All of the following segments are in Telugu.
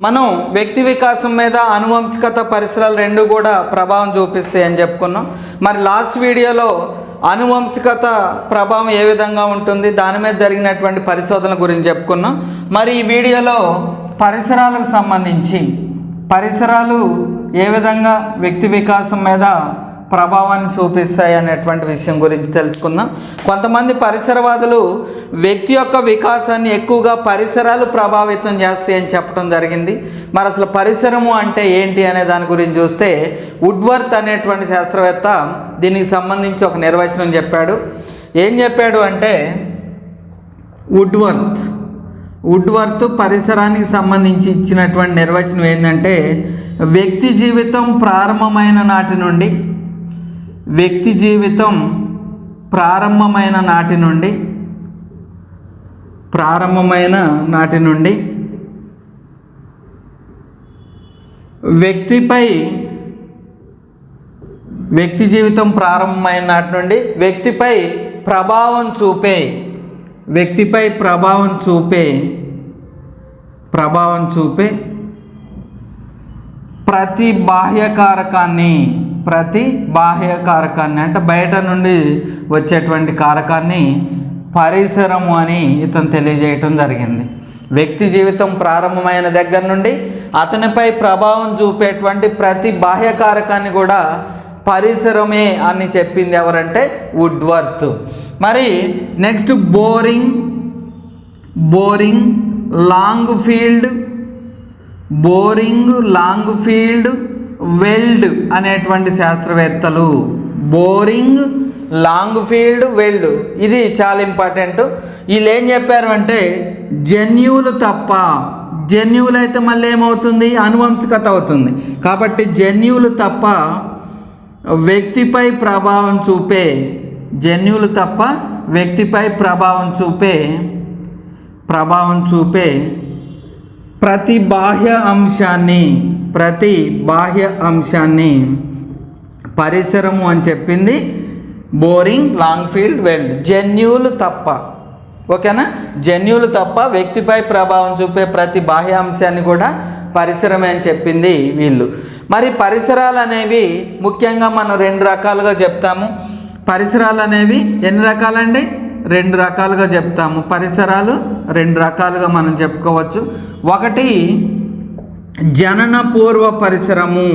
మనం వ్యక్తి వికాసం మీద అనువంశికత పరిసరాలు రెండు కూడా ప్రభావం చూపిస్తాయి అని చెప్పుకున్నాం. మరి లాస్ట్ వీడియోలో అనువంశికత ప్రభావం ఏ విధంగా ఉంటుంది? దాని మీద జరిగినటువంటి పరిశోధనల గురించి చెప్పుకున్నాం. మరి ఈ వీడియోలో పరిసరాలకు సంబంధించి పరిసరాలు ఏ విధంగా వ్యక్తి వికాసం మీద ప్రభావాన్ని చూపిస్తాయి అనేటువంటి విషయం గురించి తెలుసుకుందాం. కొంతమంది పరిసరవాదులు వ్యక్తి యొక్క వికాసాన్ని ఎక్కువగా పరిసరాలు ప్రభావితం చేస్తాయని చెప్పడం జరిగింది. మరి అసలు పరిసరము అంటే ఏంటి అనే దాని గురించి చూస్తే వుడ్వర్త్ అనేటువంటి శాస్త్రవేత్త దీనికి సంబంధించి ఒక నిర్వచనం చెప్పాడు. ఏం చెప్పాడు అంటే వుడ్వర్త్ వుడ్వర్త్ పరిసరానికి సంబంధించి ఇచ్చినటువంటి నిర్వచనం ఏంటంటే వ్యక్తి జీవితం ప్రారంభమైన నాటి నుండి వ్యక్తి జీవితం ప్రారంభమైన నాటి నుండి ప్రారంభమైన నాటి నుండి వ్యక్తిపై వ్యక్తి జీవితం ప్రారంభమైన నాటి నుండి వ్యక్తిపై ప్రభావం చూపే వ్యక్తిపై ప్రభావం చూపే ప్రభావం చూపే ప్రతి బాహ్యకారకాన్ని ప్రతి బాహ్య కారకాన్ని అంటే బయట నుండి వచ్చేటువంటి కారకాన్ని పరిసరము అని ఇతను తెలియజేయటం జరిగింది. వ్యక్తి జీవితం ప్రారంభమైన దగ్గర నుండి అతనిపై ప్రభావం చూపేటువంటి ప్రతి బాహ్య కారకాన్ని కూడా పరిసరమే అని చెప్పింది ఎవరంటే వుడ్వర్త్. మరి next Boring Boring Langfeld Boring Langfeld Weld అనేటువంటి శాస్త్రవేత్తలు. Boring Langfeld Weld. ఇది చాలా ఇంపార్టెంట్. వీళ్ళు ఏం చెప్పారు అంటే జన్యువులు తప్ప జన్యువులు అయితే మళ్ళీ ఏమవుతుంది? అనువంశికత అవుతుంది. కాబట్టి జన్యువులు తప్ప వ్యక్తిపై ప్రభావం చూపే జన్యువులు తప్ప వ్యక్తిపై ప్రభావం చూపే ప్రభావం చూపే ప్రతి బాహ్య అంశాన్ని ప్రతి బాహ్య అంశాన్ని పరిసరము అని చెప్పింది బోరింగ్ లాంగ్ ఫీల్డ్ వెల్డ్. జన్యువులు తప్ప. ఓకేనా? జన్యువులు తప్ప వ్యక్తిపై ప్రభావం చూపే ప్రతి బాహ్య అంశాన్ని కూడా పరిసరమే అని చెప్పింది వీళ్ళు. మరి పరిసరాలు అనేవి ముఖ్యంగా మనం రెండు రకాలుగా చెప్తాము. పరిసరాలు అనేవి ఎన్ని రకాలండి? రెండు రకాలుగా చెప్తాము. పరిసరాలు రెండు రకాలుగా మనం చెప్పుకోవచ్చు. ఒకటి జనన పూర్వ పరిసరము.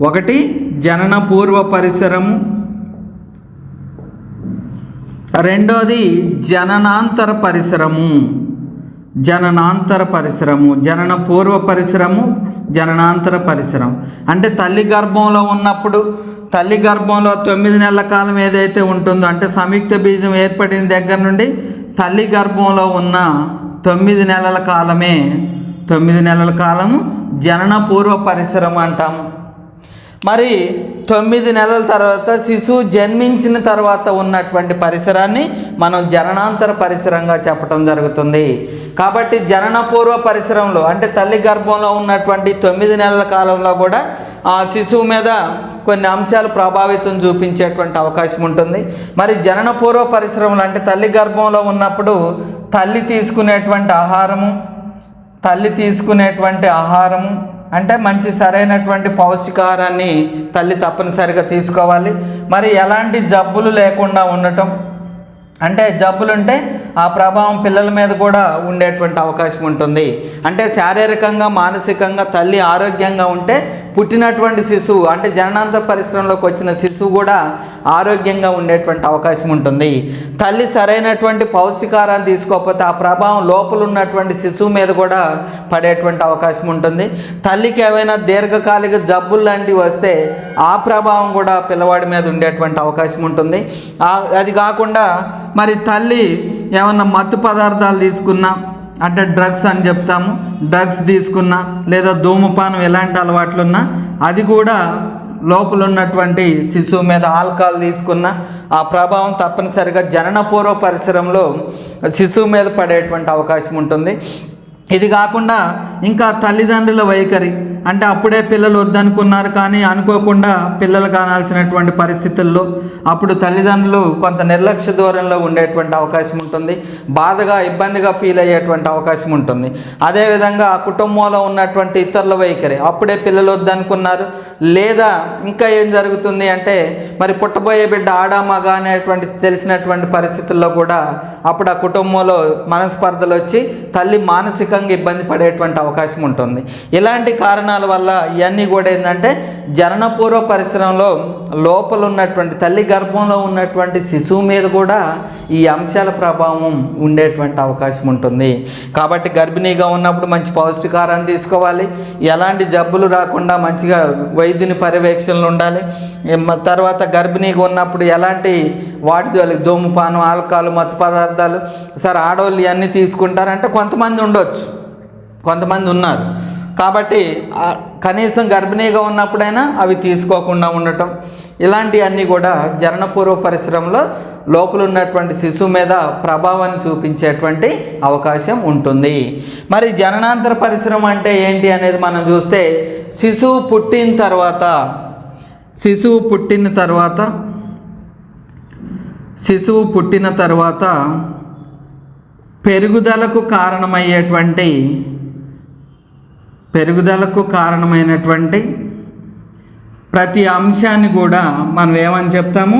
ఒకటి జనన పూర్వ పరిసరము. రెండోది జననాంతర పరిసరము. జననాంతర పరిసరము. జనన పూర్వ పరిసరము జననాంతర పరిసరం. అంటే తల్లి గర్భంలో ఉన్నప్పుడు తల్లి గర్భంలో తొమ్మిది నెలల కాలం ఏదైతే ఉంటుందో అంటే సంయుక్త బీజం ఏర్పడిన దగ్గర నుండి తల్లి గర్భంలో ఉన్న తొమ్మిది నెలల కాలమే. తొమ్మిది నెలల కాలము జనన పూర్వ పరిసరం అంటాము మరి తొమ్మిది నెలల తర్వాత శిశువు జన్మించిన తర్వాత ఉన్నటువంటి పరిసరాన్ని మనం జననాంతర పరిసరంగా చెప్పడం జరుగుతుంది. కాబట్టి జనన పూర్వ పరిసరంలో అంటే తల్లి గర్భంలో ఉన్నటువంటి తొమ్మిది నెలల కాలంలో కూడా ఆ శిశువు మీద కొన్ని అంశాలు ప్రభావితం చూపించేటువంటి అవకాశం ఉంటుంది. మరి జనన పూర్వ పరిశ్రమలు అంటే తల్లి గర్భంలో ఉన్నప్పుడు తల్లి తీసుకునేటువంటి ఆహారము తల్లి తీసుకునేటువంటి ఆహారము అంటే మంచి సరైనటువంటి పౌష్టికాహారాన్ని తల్లి తప్పనిసరిగా తీసుకోవాలి. మరి ఎలాంటి జబ్బులు లేకుండా ఉండటం? అంటే జబ్బులుంటే ఆ ప్రభావం పిల్లల మీద కూడా ఉండేటువంటి అవకాశం ఉంటుంది. అంటే శారీరకంగా మానసికంగా తల్లి ఆరోగ్యంగా ఉంటే పుట్టినటువంటి శిశువు అంటే జననాంతర పరిశ్రమలోకి వచ్చిన శిశువు కూడా ఆరోగ్యంగా ఉండేటువంటి అవకాశం ఉంటుంది. తల్లి సరైనటువంటి పౌష్టికారాన్ని తీసుకోకపోతే ఆ ప్రభావం లోపల ఉన్నటువంటి శిశువు మీద కూడా పడేటువంటి అవకాశం ఉంటుంది. తల్లికి ఏవైనా దీర్ఘకాలిక జబ్బులు లాంటివి వస్తే ఆ ప్రభావం కూడా పిల్లవాడి మీద ఉండేటువంటి అవకాశం ఉంటుంది. అది కాకుండా మరి తల్లి ఏమన్నా మత్తు పదార్థాలు తీసుకున్నా అంటే డ్రగ్స్ అని చెప్తాము. డ్రగ్స్ తీసుకున్నా లేదా ధూమపానం ఎలాంటి అలవాట్లున్నా అది కూడా లోపల ఉన్నటువంటి శిశువు మీద ఆల్కహాల్ తీసుకున్న ఆ ప్రభావం తప్పనిసరిగా జనన పూర్వ పరిసరంలో శిశువు మీద పడేటువంటి అవకాశం ఉంటుంది. ఇది కాకుండా ఇంకా తల్లిదండ్రుల వైఖరి. అంటే అప్పుడే పిల్లలు వద్దనుకున్నారు కానీ అనుకోకుండా పిల్లలు కానాల్సినటువంటి పరిస్థితుల్లో అప్పుడు తల్లిదండ్రులు కొంత నిర్లక్ష్య దూరంలో ఉండేటువంటి అవకాశం ఉంటుంది. బాధగా ఇబ్బందిగా ఫీల్ అయ్యేటువంటి అవకాశం ఉంటుంది. అదేవిధంగా ఆ కుటుంబంలో ఉన్నటువంటి ఇతరుల వైఖరి. అప్పుడే పిల్లలు వద్దనుకున్నారు. లేదా ఇంకా ఏం జరుగుతుంది అంటే మరి పుట్టబోయే బిడ్డ ఆడామగా అనేటువంటి తెలిసినటువంటి పరిస్థితుల్లో కూడా అప్పుడు ఆ కుటుంబంలో మనస్పర్ధలు వచ్చి తల్లి మానసిక ఆర్థికంగా ఇబ్బంది పడేటువంటి అవకాశం ఉంటుంది. ఇలాంటి కారణాల వల్ల ఇవన్నీ కూడా ఏంటంటే జననపూర్వ పరిసరంలో లోపల ఉన్నటువంటి తల్లి గర్భంలో ఉన్నటువంటి శిశువు మీద కూడా ఈ అంశాల ప్రభావం ఉండేటువంటి అవకాశం ఉంటుంది. కాబట్టి గర్భిణీగా ఉన్నప్పుడు మంచి పౌష్టికాహారాన్ని తీసుకోవాలి. ఎలాంటి జబ్బులు రాకుండా మంచిగా వైద్యుని పర్యవేక్షణలు ఉండాలి. తర్వాత గర్భిణీగా ఉన్నప్పుడు ఎలాంటి వాటి జోలికి ధూమపానం ఆల్కహాల్ మత్తు పదార్థాలు. సరే ఆడవాళ్ళు ఇవన్నీ తీసుకుంటారంటే కొంతమంది ఉండొచ్చు. కొంతమంది ఉన్నారు. కాబట్టి కనీసం గర్భిణీగా ఉన్నప్పుడైనా అవి తీసుకోకుండా ఉండటం. ఇలాంటివన్నీ కూడా జననపూర్వ పరిశ్రమలో లోపల ఉన్నటువంటి శిశువు మీద ప్రభావాన్ని చూపించేటువంటి అవకాశం ఉంటుంది. మరి జననాంతర పరిశ్రమ అంటే ఏంటి అనేది మనం చూస్తే శిశువు పుట్టిన తర్వాత శిశువు పుట్టిన తర్వాత శిశువు పుట్టిన తర్వాత పెరుగుదలకు కారణమయ్యేటువంటి పెరుగుదలకు కారణమైనటువంటి ప్రతి అంశాన్ని కూడా మనం ఏమని చెప్తాము?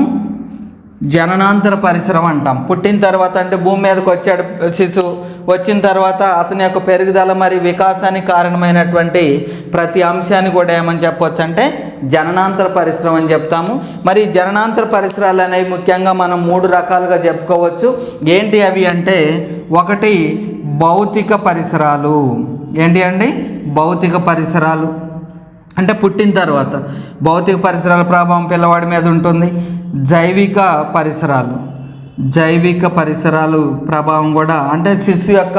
జననాంతర పరిశ్రమ అంటాం. పుట్టిన తర్వాత అంటే భూమి మీదకి వచ్చాడు శిశువు. వచ్చిన తర్వాత అతని యొక్క పెరుగుదల మరియు వికాసానికి కారణమైనటువంటి ప్రతి అంశాన్ని కూడా ఏమని చెప్పొచ్చు అంటే జననాంతర పరిశ్రమ అని చెప్తాము. మరి జననాంతర పరిసరాలు అనేవి ముఖ్యంగా మనం మూడు రకాలుగా చెప్పుకోవచ్చు. ఏంటి అవి అంటే ఒకటి భౌతిక పరిసరాలు. ఏంటి అండి? భౌతిక పరిసరాలు. అంటే పుట్టిన తర్వాత భౌతిక పరిసరాల ప్రభావం పిల్లవాడి మీద ఉంటుంది. జైవిక పరిసరాలు. జైవిక పరిసరాలు ప్రభావం కూడా అంటే శిశు యొక్క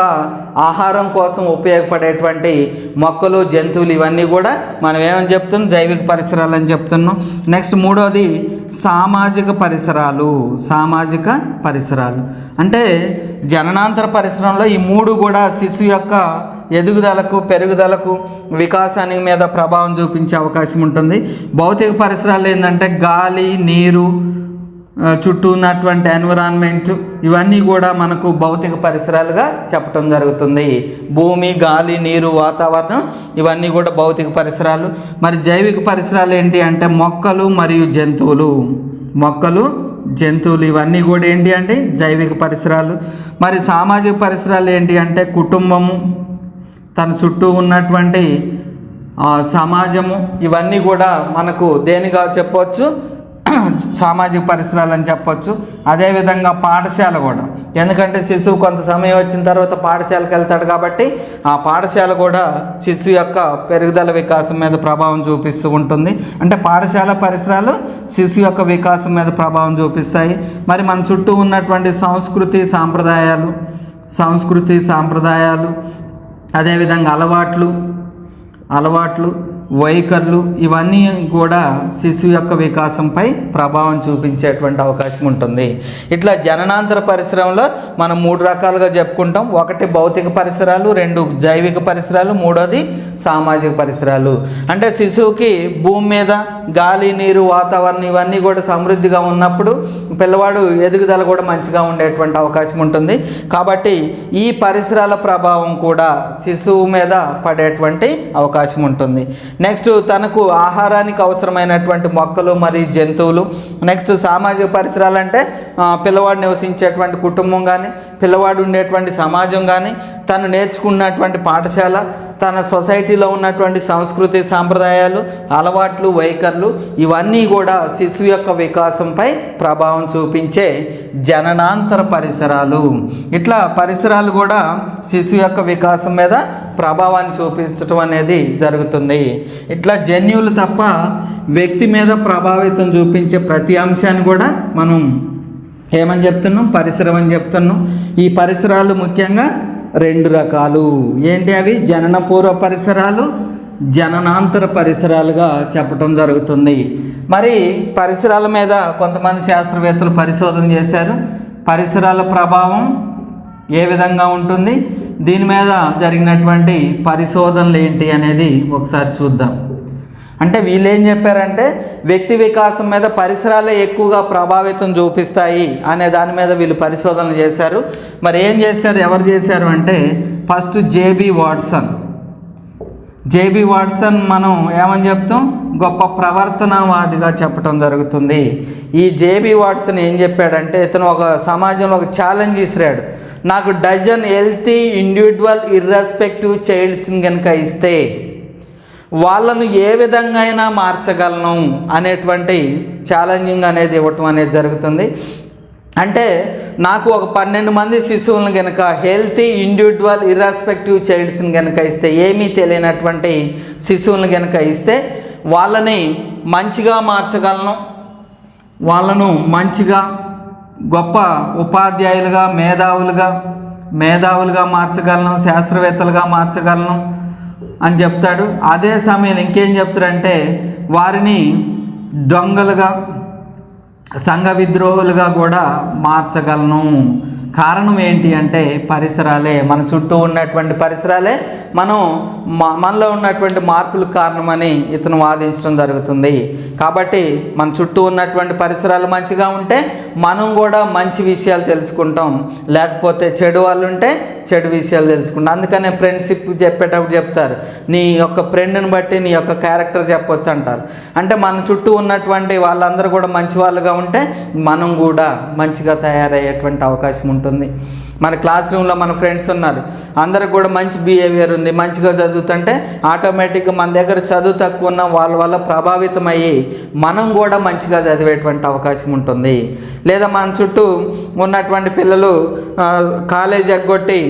ఆహారం కోసం ఉపయోగపడేటువంటి మొక్కలు జంతువులు ఇవన్నీ కూడా మనం ఏమని చెప్తున్నాం? జైవిక పరిసరాలు అని చెప్తున్నాం. నెక్స్ట్ మూడోది సామాజిక పరిసరాలు సామాజిక పరిసరాలు. అంటే జననాంతర పరిసరంలో ఈ మూడు కూడా శిశు యొక్క ఎదుగుదలకు పెరుగుదలకు వికాసానికి మీద ప్రభావం చూపించే అవకాశం ఉంటుంది. భౌతిక పరిసరాలు ఏంటంటే గాలి నీరు చుట్టూ ఉన్నటువంటి ఎన్విరాన్మెంట్ ఇవన్నీ కూడా మనకు భౌతిక పరిసరాలుగా చెప్పడం జరుగుతుంది. భూమి గాలి నీరు వాతావరణం ఇవన్నీ కూడా భౌతిక పరిసరాలు. మరి జైవిక పరిసరాలు ఏంటి అంటే మొక్కలు మరియు జంతువులు. మొక్కలు జంతువులు ఇవన్నీ కూడా ఏంటి అంటే జైవిక పరిసరాలు. మరి సామాజిక పరిసరాలు ఏంటి అంటే కుటుంబము తన చుట్టూ ఉన్నటువంటి సమాజము ఇవన్నీ కూడా మనకు దేనిగా చెప్పవచ్చు? సామాజిక పరిసరాలు అని చెప్పొచ్చు. అదేవిధంగా పాఠశాల కూడా. ఎందుకంటే శిశువు కొంత సమయం వచ్చిన తర్వాత పాఠశాలకు వెళ్తాడు కాబట్టి ఆ పాఠశాల కూడా శిశువు యొక్క పెరుగుదల వికాసం మీద ప్రభావం చూపిస్తూ ఉంటుంది. అంటే పాఠశాల పరిసరాలు శిశువు యొక్క వికాసం మీద ప్రభావం చూపిస్తాయి. మరి మన చుట్టూ ఉన్నటువంటి సంస్కృతి సాంప్రదాయాలు సంస్కృతి సాంప్రదాయాలు అదేవిధంగా అలవాట్లు అలవాట్లు వైఖరులు ఇవన్నీ కూడా శిశువు యొక్క వికాసంపై ప్రభావం చూపించేటువంటి అవకాశం ఉంటుంది. ఇట్లా జననాంతర పరిశ్రమలో మనం మూడు రకాలుగా చెప్పుకుంటాం. ఒకటి భౌతిక పరిసరాలు రెండు జైవిక పరిసరాలు మూడోది సామాజిక పరిసరాలు. అంటే శిశువుకి భూమి మీద గాలి నీరు వాతావరణం ఇవన్నీ కూడా సమృద్ధిగా ఉన్నప్పుడు పిల్లవాడు ఎదుగుదల కూడా మంచిగా ఉండేటువంటి అవకాశం ఉంటుంది. కాబట్టి ఈ పరిసరాల ప్రభావం కూడా శిశువు మీద పడేటువంటి అవకాశం ఉంటుంది. నెక్స్ట్ తనకు ఆహారానికి అవసరమైనటువంటి మొక్కలు మరియు జంతువులు. నెక్స్ట్ సామాజిక పరిసరాలు అంటే పిల్లవాడు నివసించేటువంటి కుటుంబం కానీ పిల్లవాడు ఉండేటువంటి సమాజం కానీ తను నేర్చుకున్నటువంటి పాఠశాల తన సొసైటీలో ఉన్నటువంటి సంస్కృతి సాంప్రదాయాలు అలవాట్లు వైఖరులు ఇవన్నీ కూడా శిశువు యొక్క వికాసంపై ప్రభావం చూపించే జననాంతర పరిసరాలు. ఇట్లా పరిసరాలు కూడా శిశువు యొక్క వికాసం మీద ప్రభావాన్ని చూపించడం అనేది జరుగుతుంది. ఇట్లా జన్యువులు తప్ప వ్యక్తి మీద ప్రభావితం చూపించే ప్రతి అంశాన్ని కూడా మనం ఏమని చెప్తున్నాం? పరిసరం అని చెప్తున్నాం. ఈ పరిసరాలు ముఖ్యంగా రెండు రకాలు. ఏంటి అవి? జనన పూర్వ పరిసరాలు జననాంతర పరిసరాలుగా చెప్పటం జరుగుతుంది. మరి పరిసరాల మీద కొంతమంది శాస్త్రవేత్తలు పరిశోధన చేశారు. పరిసరాల ప్రభావం ఏ విధంగా ఉంటుంది? దీని మీద జరిగినటువంటి పరిశోధనలు ఏంటి అనేది ఒకసారి చూద్దాం. అంటే వీళ్ళు ఏం చెప్పారంటే వ్యక్తి వికాసం మీద పరిసరాలే ఎక్కువగా ప్రభావితం చూపిస్తాయి అనే దాని మీద వీళ్ళు పరిశోధన చేశారు. మరి ఏం చేశారు? ఎవరు చేశారు అంటే first JB Watson. JB Watson మనం ఏమని చెప్తాం? గొప్ప ప్రవర్తనవాదిగా చెప్పడం జరుగుతుంది. ఈ జేబీ వాట్సన్ ఏం చెప్పాడంటే ఇతను ఒక సమాజంలో ఒక ఛాలెంజ్ ఇసిరాడు. నాకు డజన్ హెల్తీ ఇండివిజువల్ ఇర్రెస్పెక్టివ్ చైల్డ్స్ని కనుక ఇస్తే వాళ్ళను ఏ విధంగా అయినా మార్చగలను అనేటువంటి ఛాలెంజింగ్ అనేది ఇవ్వటం అనేది జరుగుతుంది. అంటే నాకు ఒక పన్నెండు మంది శిశువులను కనుక హెల్తీ ఇండివిజువల్ ఇర్రెస్పెక్టివ్ చైల్డ్స్ని కనుక ఇస్తే ఏమీ తెలియనటువంటి శిశువులను కనుక ఇస్తే వాళ్ళని మంచిగా మార్చగలను. వాళ్ళను మంచిగా గొప్ప ఉపాధ్యాయులుగా మేధావులుగా మేధావులుగా మార్చగలను శాస్త్రవేత్తలుగా మార్చగలను. అని చెప్తాడు. అదే సమయంలో ఇంకేం చెప్తాడంటే వారిని దొంగలుగా సంఘ విద్రోహులుగా కూడా మార్చగలను. కారణం ఏంటి అంటే పరిసరాలే. మన చుట్టూ ఉన్నటువంటి పరిసరాలే మనం మనలో ఉన్నటువంటి మార్పులకు కారణమని ఇతను వాదించడం జరుగుతుంది. కాబట్టి మన చుట్టూ ఉన్నటువంటి పరిసరాలు మంచిగా ఉంటే మనం కూడా మంచి విషయాలు తెలుసుకుంటాం. లేకపోతే చెడు వాళ్ళు ఉంటే చెడు విషయాలు తెలుసుకుంటాం. అందుకనే ఫ్రెండ్షిప్ చెప్పేటప్పుడు చెప్తారు. నీ యొక్క ఫ్రెండ్ని బట్టి నీ యొక్క క్యారెక్టర్ చెప్పొచ్చు అంటారు. అంటే మన చుట్టూ ఉన్నటువంటి వాళ్ళందరూ కూడా మంచి వాళ్ళుగా ఉంటే మనం కూడా మంచిగా తయారయ్యేటువంటి అవకాశం ఉంటుంది. మన క్లాస్ రూమ్లో మన ఫ్రెండ్స్ ఉన్నారు. అందరికి కూడా మంచి బిహేవియర్ ఉంది. మంచిగా చదువుతుంటే ఆటోమేటిక్గా మన దగ్గర చదువు తక్కువ ఉన్న వాళ్ళ వల్ల ప్రభావితం అయ్యి మనం కూడా మంచిగా చదివేటువంటి అవకాశం ఉంటుంది. లేదా మన చుట్టూ ఉన్నటువంటి పిల్లలు కాలేజ్ ఎగ్గొట్టి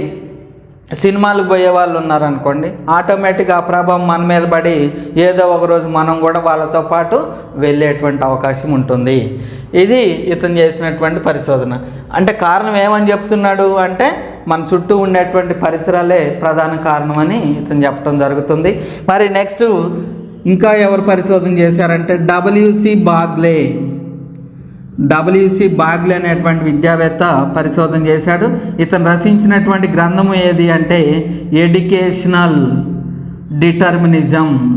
సినిమాలకు పోయే వాళ్ళు ఉన్నారనుకోండి ఆటోమేటిక్ ఆ ప్రభావం మన మీద పడి ఏదో ఒక రోజు మనం కూడా వాళ్ళతో పాటు వెళ్ళేటువంటి అవకాశం ఉంటుంది. ఇది ఇతను చేసినటువంటి పరిశోధన. అంటే కారణం ఏమని చెప్తున్నాడు అంటే మన చుట్టూ ఉండేటువంటి పరిసరాలే ప్రధాన కారణం అని ఇతను చెప్పడం జరుగుతుంది. మరి నెక్స్ట్ ఇంకా ఎవరు పరిశోధన చేశారంటే డబ్ల్యూసి బాగ్లే. డబ్ల్యూసి బాగ్లే అనేటువంటి విద్యావేత్త పరిశోధన చేశాడు. ఇతను రచించినటువంటి గ్రంథము ఏది అంటే educational determinism.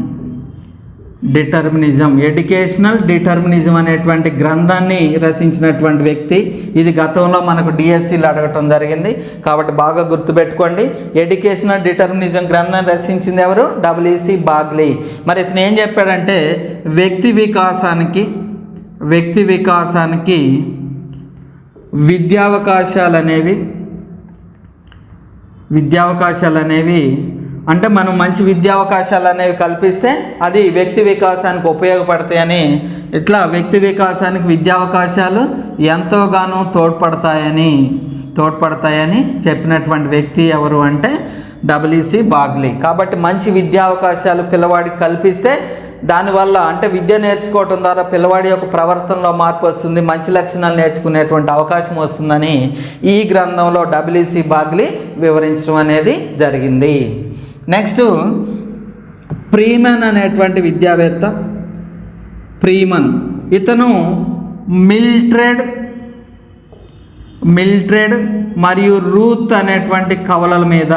Determinism. Educational determinism అనేటువంటి గ్రంథాన్ని రచించినటువంటి వ్యక్తి. ఇది గతంలో మనకు డిఎస్సిలో అడగటం జరిగింది. కాబట్టి బాగా గుర్తుపెట్టుకోండి. ఎడ్యుకేషనల్ డిటర్మినిజం గ్రంథాన్ని రచించింది ఎవరు? W C Bagley. మరి ఇతను ఏం చెప్పాడంటే వ్యక్తి వికాసానికి వ్యక్తి వికాసానికి విద్యావకాశాలు అనేవి విద్యావకాశాలు అనేవి అంటే మనం మంచి విద్యావకాశాలు అనేవి కల్పిస్తే అది వ్యక్తి వికాసానికి ఉపయోగపడతాయని ఇట్లా వ్యక్తి వికాసానికి విద్యావకాశాలు ఎంతోగానో తోడ్పడతాయని తోడ్పడతాయని చెప్పినటువంటి వ్యక్తి ఎవరు అంటే డబ్ల్యూసి బాగ్లీ. కాబట్టి మంచి విద్యావకాశాలు పిల్లవాడికి కల్పిస్తే దానివల్ల అంటే విద్య నేర్చుకోవటం ద్వారా పిల్లవాడి యొక్క ప్రవర్తనలో మార్పు వస్తుంది మంచి లక్షణాలు నేర్చుకునేటువంటి అవకాశం వస్తుందని ఈ గ్రంథంలో డబ్ల్యూసి బాగ్లీ వివరించడం అనేది జరిగింది. నెక్స్ట్ ప్రీమన్ అనేటువంటి విద్యావేత్త ప్రీమన్. ఇతను మిల్ట్రెడ్ మిల్ట్రెడ్ మరియు రూత్ అనేటువంటి కవలల మీద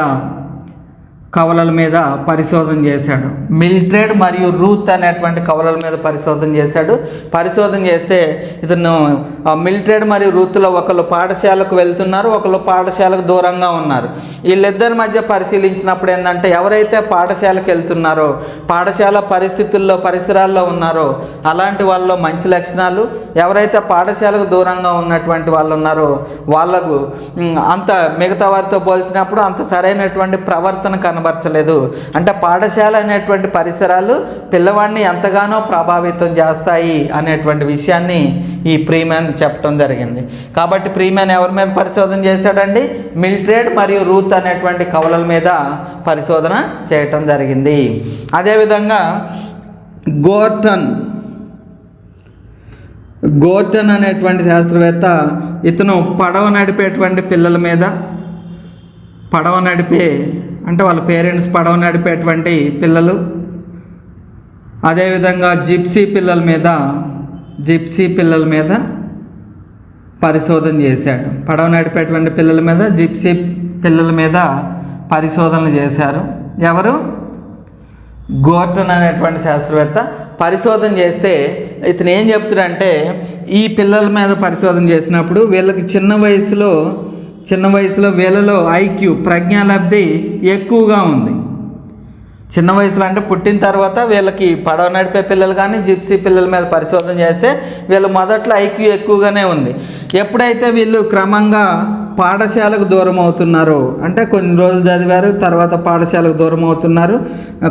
కవలల మీద పరిశోధన చేశాడు. మిల్ట్రేడ్ మరియు రూత్ అనేటువంటి కవలల మీద పరిశోధన చేశాడు. పరిశోధన చేస్తే ఇతను ఆ మరియు రూత్లో ఒకళ్ళు పాఠశాలకు వెళ్తున్నారు ఒకళ్ళు పాఠశాలకు దూరంగా ఉన్నారు. వీళ్ళిద్దరి మధ్య పరిశీలించినప్పుడు ఏంటంటే ఎవరైతే పాఠశాలకు వెళ్తున్నారో పాఠశాల పరిస్థితుల్లో పరిసరాల్లో ఉన్నారో అలాంటి వాళ్ళలో మంచి లక్షణాలు ఎవరైతే పాఠశాలకు దూరంగా ఉన్నటువంటి వాళ్ళు ఉన్నారో వాళ్ళకు అంత మిగతా వారితో పోల్చినప్పుడు అంత సరైనటువంటి ప్రవర్తన కనబరచలేదు. అంటే పాఠశాల అనేటువంటి పరిసరాలు పిల్లవాడిని ఎంతగానో ప్రభావితం చేస్తాయి అనేటువంటి విషయాన్ని ఈ ప్రీమెన్ చెప్పడం జరిగింది. కాబట్టి ప్రీమెన్ ఎవరి మీద పరిశోధన చేశాడండి? మిల్ట్రేడ్ మరియు రూత్ అనేటువంటి కవులల మీద పరిశోధన చేయటం జరిగింది. అదేవిధంగా గోర్టన్ గోర్టన్ అనేటువంటి శాస్త్రవేత్త ఇతను పడవ నడిపేటువంటి పిల్లల మీద పడవ నడిపే అంటే వాళ్ళ పేరెంట్స్ పడవ నడిపేటువంటి పిల్లలు. అదేవిధంగా జిప్సీ పిల్లల మీద జిప్సీ పిల్లల మీద పరిశోధన చేశాడు. పడవ నడిపేటువంటి పిల్లల మీద జిప్సీ పిల్లల మీద పరిశోధనలు చేశారు. ఎవరు? గోర్టన్ అనేటువంటి శాస్త్రవేత్త. పరిశోధన చేస్తే ఇతను ఏం చెప్తున్నాడంటే ఈ పిల్లల మీద పరిశోధన చేసినప్పుడు వీళ్ళకి చిన్న వయసులో చిన్న వయసులో వీళ్ళలో ఐక్యూ ప్రజ్ఞాలబ్ధి ఎక్కువగా ఉంది. చిన్న వయసులో అంటే పుట్టిన తర్వాత వీళ్ళకి పడవ నడిపే పిల్లలు కానీ జిప్సీ పిల్లల మీద పరిశోధన చేస్తే వీళ్ళు మొదట్లో ఐక్యూ ఎక్కువగానే ఉంది. ఎప్పుడైతే వీళ్ళు క్రమంగా పాఠశాలకు దూరం అవుతున్నారు. అంటే కొన్ని రోజులు చదివారు తర్వాత పాఠశాలకు దూరం అవుతున్నారు.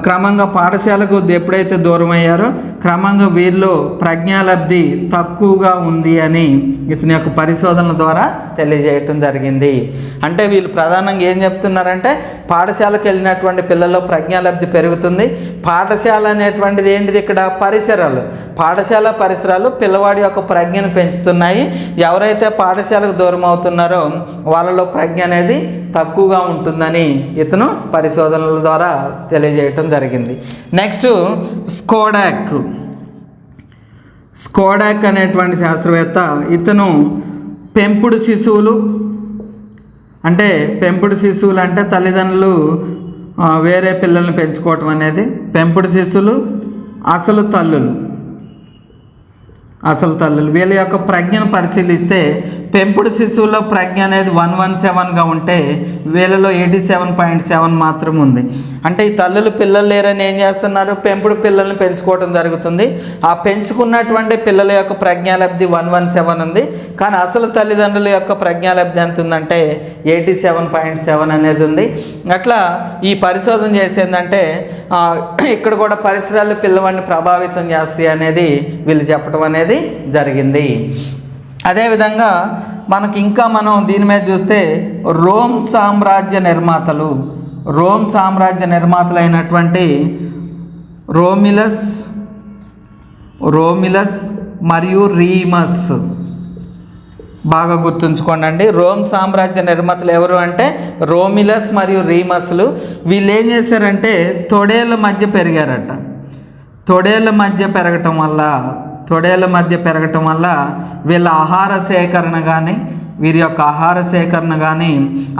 క్రమంగా పాఠశాలకు ఎప్పుడైతే దూరం అయ్యారో క్రమంగా వీళ్ళు ప్రజ్ఞాలబ్ధి తక్కువగా ఉంది అని ఇతని యొక్క పరిశోధనల ద్వారా తెలియజేయటం జరిగింది. అంటే వీళ్ళు ప్రధానంగా ఏం చెప్తున్నారంటే పాఠశాలకు వెళ్ళినటువంటి పిల్లల్లో ప్రజ్ఞాలబ్ధి పెరుగుతుంది. పాఠశాల అనేటువంటిది ఏంటిది ఇక్కడ? పరిసరాలు. పాఠశాల పరిసరాలు పిల్లవాడి యొక్క ప్రజ్ఞను పెంచుతున్నాయి. ఎవరైతే పాఠశాలకు దూరం అవుతున్నారో వాళ్ళలో ప్రజ్ఞ అనేది తక్కువగా ఉంటుందని ఇతను పరిశోధనల ద్వారా తెలియజేయటం జరిగింది. నెక్స్ట్ స్కోడాక్. స్కోడాక్ అనేటువంటి శాస్త్రవేత్త ఇతను పెంపుడు శిశువులు అంటే పెంపుడు శిశువులు అంటే తల్లిదండ్రులు వేరే పిల్లల్ని పెంచుకోవటం అనేది పెంపుడు శిశువులు అసలు తల్లులు. అసలు తల్లులు. వీళ్ళ యొక్క ప్రజ్ఞను పరిశీలిస్తే పెంపుడు శిశువులో ప్రజ్ఞ అనేది వన్ వన్ సెవెన్గా ఉంటే వీళ్ళలో ఎయిటీ సెవెన్ పాయింట్ సెవెన్ మాత్రం ఉంది. అంటే ఈ తల్లులు పిల్లలు లేరని ఏం చేస్తున్నారు? పెంపుడు పిల్లల్ని పెంచుకోవడం జరుగుతుంది. ఆ పెంచుకున్నటువంటి పిల్లల యొక్క ప్రజ్ఞాలబ్ధి వన్ వన్ సెవెన్ ఉంది. కానీ అసలు తల్లిదండ్రుల యొక్క ప్రజ్ఞాలబ్ధి ఎంత ఉందంటే ఎయిటీ సెవెన్ పాయింట్ సెవెన్ అనేది ఉంది. అట్లా ఈ పరిశోధన చేసేందంటే ఇక్కడ కూడా పరిసరాలు పిల్లవాడిని ప్రభావితం చేస్తాయి అనేది వీళ్ళు చెప్పడం అనేది జరిగింది. అదేవిధంగా మనకి ఇంకా మనం దీని మీద చూస్తే రోమ్ సామ్రాజ్య నిర్మాతలు రోమ్ సామ్రాజ్య నిర్మాతలు అయినటువంటి రోమిలస్ రోమిలస్ మరియు రీమస్ బాగా గుర్తుంచుకోండి అండి రోమ్ సామ్రాజ్య నిర్మాతలు ఎవరు అంటే రోమిలస్ మరియు రీమస్లు. వీళ్ళు ఏం చేశారంటే తొడేళ్ళ మధ్య పెరిగారట. తొడేళ్ళ మధ్య పెరగటం వల్ల తొడేళ్ళ మధ్య పెరగటం వల్ల వీళ్ళ ఆహార సేకరణ కానీ వీరి యొక్క ఆహార సేకరణ కానీ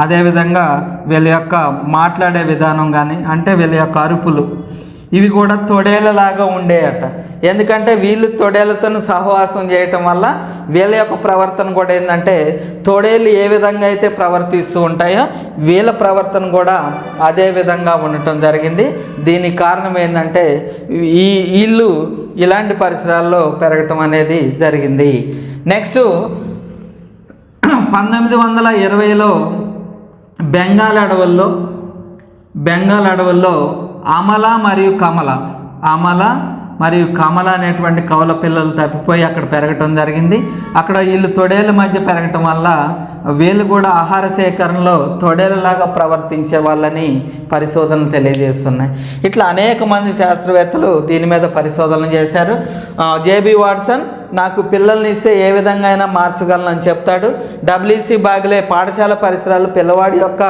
అదేవిధంగా వీళ్ళ యొక్క మాట్లాడే విధానం కానీ అంటే వీళ్ళ యొక్క అరుపులు ఇవి కూడా తొడేలలాగా ఉండేయట. ఎందుకంటే వీళ్ళు తొడేలతో సహవాసం చేయటం వల్ల వీళ్ళ యొక్క ప్రవర్తన కూడా ఏంటంటే తోడేళ్ళు ఏ విధంగా అయితే ప్రవర్తిస్తూ ఉంటాయో వీళ్ళ ప్రవర్తన కూడా అదే విధంగా ఉండటం జరిగింది. దీనికి కారణం ఏంటంటే ఈ వీళ్ళు ఇలాంటి పరిసరాల్లో పెరగటం అనేది జరిగింది. నెక్స్ట్ పంతొమ్మిది వందల ఇరవైలో బెంగాల్ అడవుల్లో బెంగాల్ అడవుల్లో అమల మరియు కమల అమల మరియు కమల అనేటువంటి కవల పిల్లలు తప్పిపోయి అక్కడ పెరగటం జరిగింది. అక్కడ వీళ్ళు తొడేళ్ళ మధ్య పెరగటం వల్ల వీళ్ళు కూడా ఆహార సేకరణలో తొడేలలాగా ప్రవర్తించే వాళ్ళని పరిశోధనలు తెలియజేస్తున్నాయి. ఇట్లా అనేక మంది శాస్త్రవేత్తలు దీని మీద పరిశోధనలు చేశారు. జేబి వాట్సన్ నాకు పిల్లల్ని ఇస్తే ఏ విధంగా అయినా మార్చగలనని చెప్తాడు. డబ్ల్యూసి బాగ్లే పాఠశాల పరిసరాలు పిల్లవాడి యొక్క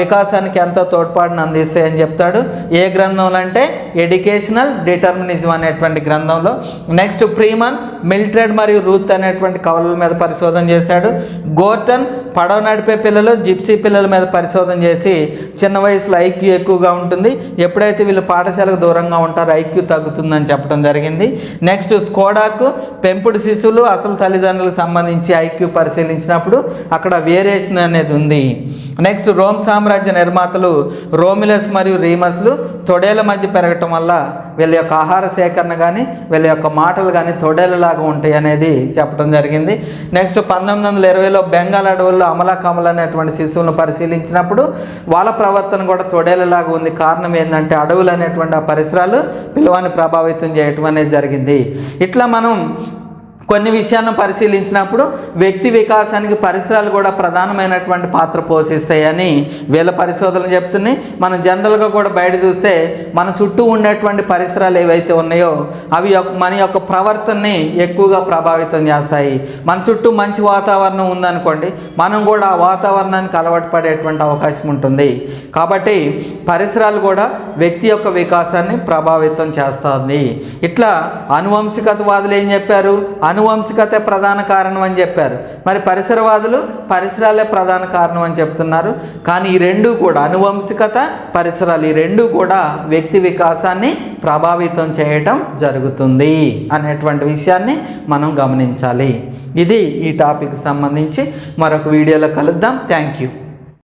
వికాసానికి ఎంతో తోడ్పాటును అందిస్తాయని చెప్తాడు. ఏ గ్రంథంలో అంటే ఎడ్యుకేషనల్ డిటర్మినిజం అనేటువంటి గ్రంథంలో. నెక్స్ట్ ప్రీమన్ మిల్ట్రెడ్ మరియు రూత్ అనేటువంటి కవుల మీద పరిశోధన చేశాడు. గోర్టన్ పడవ నడిపే పిల్లలు జిప్సీ పిల్లల మీద పరిశోధన చేసి చిన్న వయసులో ఐక్యూ ఎక్కువగా ఉంటుంది. ఎప్పుడైతే వీళ్ళు పాఠశాలకు దూరంగా ఉంటారో ఐక్యూ తగ్గుతుందని చెప్పడం జరిగింది. నెక్స్ట్ స్కోడాకు పెంపుడు శిశువులు అసలు తల్లిదండ్రులకు సంబంధించి ఐక్యూ పరిశీలించినప్పుడు అక్కడ వేరియేషన్ అనేది ఉంది. నెక్స్ట్ రోమ్ సామ్రాజ్య నిర్మాతలు రోమిలస్ మరియు రీమస్లు తొడేల మధ్య పెరగటం వల్ల వీళ్ళ యొక్క ఆహార సేకరణ కానీ వీళ్ళ యొక్క మాటలు కానీ తొడేలలాగా ఉంటాయి అనేది చెప్పడం జరిగింది. నెక్స్ట్ పంతొమ్మిది వందల ఇరవైలో బెంగాల్ అడవుల్లో అమలా కమల అనేటువంటి శిశువులను పరిశీలించినప్పుడు వాళ్ళ ప్రవర్తన కూడా తొడేలలాగా ఉంది. కారణం ఏంటంటే అడవులు అనేటువంటి ఆ పరిసరాలు పిల్లవాన్ని ప్రభావితం చేయటం అనేది జరిగింది. ఇట్లా మనం కొన్ని విషయాలను పరిశీలించినప్పుడు వ్యక్తి వికాసానికి పరిసరాలు కూడా ప్రధానమైనటువంటి పాత్ర పోషిస్తాయని వీళ్ళ పరిశోధనలు చెప్తున్నాయి. మనం జనరల్గా కూడా బయట చూస్తే మన చుట్టూ ఉండేటువంటి పరిసరాలు ఏవైతే ఉన్నాయో అవి యొక్క- మన యొక్క ప్రవర్తనని ఎక్కువగా ప్రభావితం చేస్తాయి. మన చుట్టూ మంచి వాతావరణం ఉందనుకోండి మనం కూడా ఆ వాతావరణానికి అలవాటు పడేటువంటి అవకాశం ఉంటుంది. కాబట్టి పరిసరాలు కూడా వ్యక్తి యొక్క వికాసాన్ని ప్రభావితం చేస్తుంది ఇట్లా అనువంశికతవాదులు ఏం చెప్పారు? అనువంశికత ప్రధాన కారణం అని చెప్పారు. మరి పరిసరవాదులు పరిసరాలే ప్రధాన కారణం అని చెప్తున్నారు. కానీ ఈ రెండు కూడా అనువంశికత పరిసరాలు ఈ రెండు కూడా వ్యక్తి వికాసాన్ని ప్రభావితం చేయటం జరుగుతుంది అనేటువంటి విషయాన్ని మనం గమనించాలి. ఇది ఈ టాపిక్ సంబంధించి మరొక వీడియోలో కలుద్దాం. Thank you.